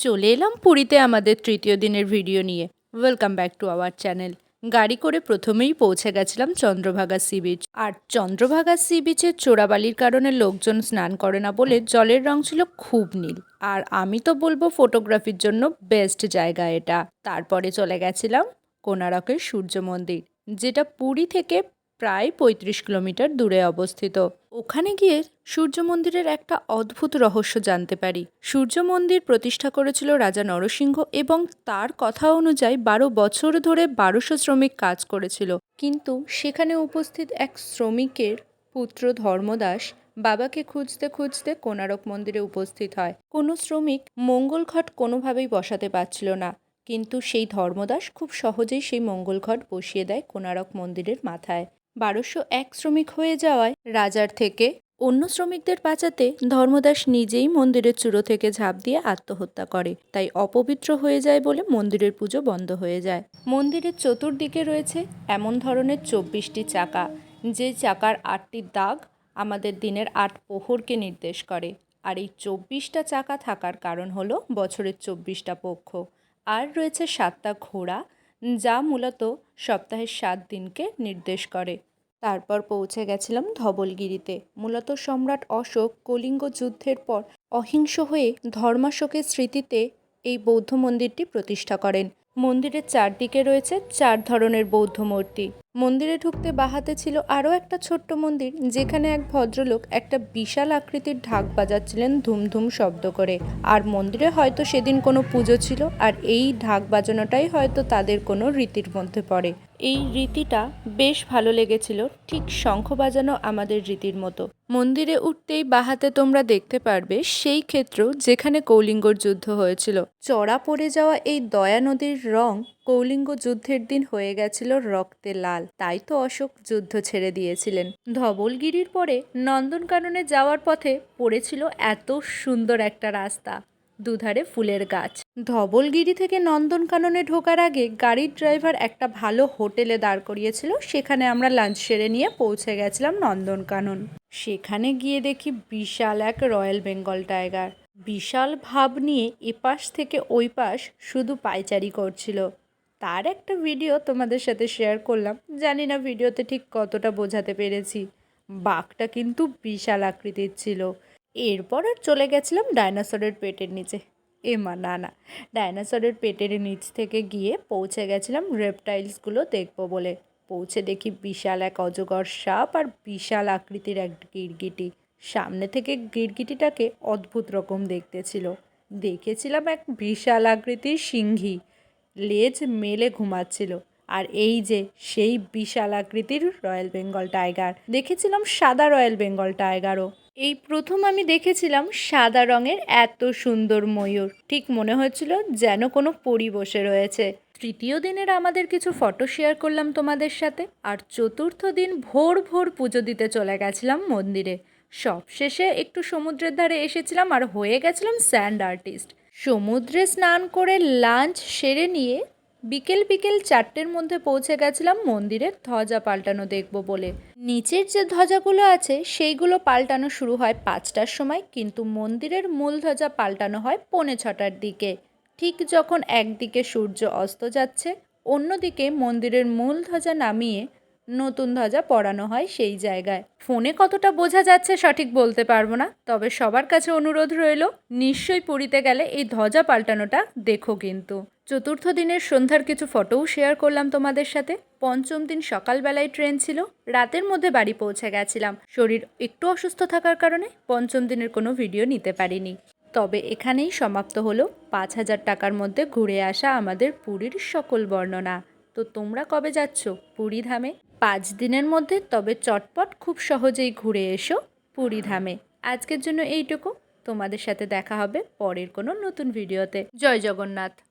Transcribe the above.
চলে এলাম পুরীতে আমাদের তৃতীয় দিনের ভিডিও নিয়ে। Welcome back to our channel গাড়ি করে প্রথমেই পৌঁছে গেছিলাম চন্দ্রভাগা সি বিচ আর চন্দ্রভাগা সি বিচের চোরাবালির কারণে লোকজন স্নান করে না বলে জলের রং ছিল খুব নীল। আর আমি তো বলব ফটোগ্রাফির জন্য বেস্ট জায়গা এটা। তারপরে চলে গেছিলাম কোনারকের সূর্য মন্দির, যেটা পুরী থেকে প্রায় পঁয়ত্রিশ কিলোমিটার দূরে অবস্থিত। ওখানে গিয়ে সূর্য মন্দিরের একটা অদ্ভুত রহস্য জানতে পারি। সূর্য মন্দির প্রতিষ্ঠা করেছিল রাজা নরসিংহ এবং তার কথা অনুযায়ী বারো বছর ধরে বারোশো শ্রমিক কাজ করেছিল। কিন্তু সেখানে উপস্থিত এক শ্রমিকের পুত্র ধর্মদাস বাবাকে খুঁজতে খুঁজতে কোনারক মন্দিরে উপস্থিত হয়। কোনো শ্রমিক মঙ্গল ঘট কোনোভাবেই বসাতে পারছিল না। কিন্তু সেই ধর্মদাস খুব সহজেই সেই মঙ্গল ঘট বসিয়ে দেয় কোনারক মন্দিরের মাথায়। বারোশো এক শ্রমিক হয়ে যাওয়ায় রাজার থেকে অন্য শ্রমিকদের বাঁচাতে ধর্মদাস নিজেই মন্দিরের চূড়ো থেকে ঝাঁপ দিয়ে আত্মহত্যা করে। তাই অপবিত্র হয়ে যায় বলে মন্দিরের পুজো বন্ধ হয়ে যায়। মন্দিরের চতুর্দিকে রয়েছে এমন ধরনের চব্বিশটি চাকা, যে চাকার আটটি দাগ আমাদের দিনের আট পোহরকে নির্দেশ করে। আর এই চব্বিশটা চাকা থাকার কারণ হলো বছরের চব্বিশটা পক্ষ। আর রয়েছে সাতটা ঘোড়া, যা মূলত সপ্তাহের সাত দিনকে নির্দেশ করে। তারপর পৌঁছে গেছিলাম ধবলগিরিতে। মূলত সম্রাট অশোক কলিঙ্গ যুদ্ধের পর অহিংস হয়ে ধর্মাশোকের স্মৃতিতে এই বৌদ্ধ মন্দিরটি প্রতিষ্ঠা করেন। মন্দিরের চারদিকে রয়েছে চার ধরনের বৌদ্ধ মূর্তি। মন্দিরে ঢুকতে বাহাতে ছিল আরও একটা ছোট্ট মন্দির, যেখানে এক ভদ্রলোক একটা বিশাল আকৃতির ঢাক বাজাচ্ছিলেন ধুমধুম শব্দ করে। আর মন্দিরে হয়তো সেদিন কোনো পুজো ছিল, আর এই ঢাক বাজানোটাই হয়তো তাদের কোনো রীতির মধ্যে পড়ে। এই রীতিটা বেশ ভালো লেগেছিল, ঠিক শঙ্খ বাজানো আমাদের রীতির মতো। মন্দিরে উঠতেই বাহাতে তোমরা দেখতে পারবে সেই ক্ষেত্র যেখানে কৌলিঙ্গর যুদ্ধ হয়েছিল। চড়া পড়ে যাওয়া এই দয়া নদীর রং কৌলিঙ্গ যুদ্ধের দিন হয়ে গেছিল রক্তে লাল। তাই তো অশোক যুদ্ধ ছেড়ে দিয়েছিলেন। ধবলগিরির পরে নন্দনকাননে যাওয়ার পথে পড়েছিল এত সুন্দর একটা রাস্তা, দুধারে ফুলের গাছ। ধবলগিরি থেকে নন্দনকাননে ঢোকার আগে গাড়ির ড্রাইভার একটা ভালো হোটেলে দাঁড় করিয়েছিল, সেখানে আমরা লাঞ্চ সেরে নিয়ে পৌঁছে গেছিলাম নন্দনকানন। সেখানে গিয়ে দেখি বিশাল এক রয়্যাল বেঙ্গল টাইগার। বিশাল ভাব নিয়ে এপাশ থেকে ওই পাশ শুধু পায়চারি করছিল। তার একটা ভিডিও তোমাদের সাথে শেয়ার করলাম। জানি না ভিডিওতে ঠিক কতটা বোঝাতে পেরেছি। বাঘটা কিন্তু বিশাল আকৃতির ছিল। এরপর আর চলে গেছিলাম ডাইনোসরের পেটের নিচে। এ মা, না না। ডাইনোসরের পেটের নিচ থেকে গিয়ে পৌঁছে গেছিলাম রেপটাইলসগুলো দেখব বলে। পৌঁছে দেখি বিশাল এক অজগর সাপ আর বিশাল আকৃতির এক গিরগিটি। সামনে থেকে গিরগিটিটাকে অদ্ভুত রকম দেখতে ছিল। দেখেছিলাম এক বিশাল আকৃতির সিংহী। লেজ মেলে ঘুমাচ্ছিল। আর এই যে, সেই বিশাল আকৃতির রয়্যাল বেঙ্গল টাইগার। দেখেছিলাম সাদা রয়্যাল বেঙ্গল টাইগারও। এই প্রথম আমি দেখেছিলাম সাদা রঙের এত সুন্দর ময়ূর। ঠিক মনে হচ্ছিল যেন কোনো পরি বসে রয়েছে। তৃতীয় দিনের আমাদের কিছু ফটো শেয়ার করলাম তোমাদের সাথে। আর চতুর্থ দিন ভোর ভোর পুজো দিতে চলে গেছিলাম মন্দিরে। সব শেষে একটু সমুদ্রের ধারে এসেছিলাম আর হয়ে গেছিলাম স্যান্ড আর্টিস্ট। সমুদ্রে স্নান করে লাঞ্চ সেরে নিয়ে বিকেল বিকেল চারটের মধ্যে পৌঁছে গেছিলাম মন্দিরের ধ্বজা পাল্টানো দেখব বলে। নিচের যে ধ্বজাগুলো আছে, সেইগুলো পাল্টানো শুরু হয় পাঁচটার সময়, কিন্তু মন্দিরের মূল ধ্বজা পাল্টানো হয় পৌনে ছটার দিকে। ঠিক যখন একদিকে সূর্য অস্ত যাচ্ছে, অন্যদিকে মন্দিরের মূল ধ্বজা নামিয়ে নতুন ধ্বজা পড়ানো হয় সেই জায়গায়। ফোনে কতটা বোঝা যাচ্ছে সঠিক বলতে পারব না, তবে সবার কাছে অনুরোধ রইল, নিশ্চয়ই পুরীতে গেলে এই ধ্বজা পাল্টানোটা দেখো কিন্তু। চতুর্থ দিনের সন্ধ্যার কিছু ফটোও শেয়ার করলাম তোমাদের সাথে। পঞ্চম দিন সকালবেলায় ট্রেন ছিল, রাতের মধ্যে বাড়ি পৌঁছে গেছিলাম। শরীর একটু অসুস্থ থাকার কারণে পঞ্চম দিনের কোনো ভিডিও নিতে পারিনি। তবে এখানেই সমাপ্ত হলো, পাঁচ হাজার টাকার মধ্যে ঘুরে আসা আমাদের পুরীর সকল বর্ণনা। তো তোমরা কবে যাচ্ছ পুরী ধামে? পাঁচ দিনের মধ্যে, তবে চটপট খুব সহজেই ঘুরে এসো পুরী ধামে। আজকের জন্য এইটুকু। তোমাদের সাথে দেখা হবে পরের কোনো নতুন ভিডিওতে। জয় জগন্নাথ।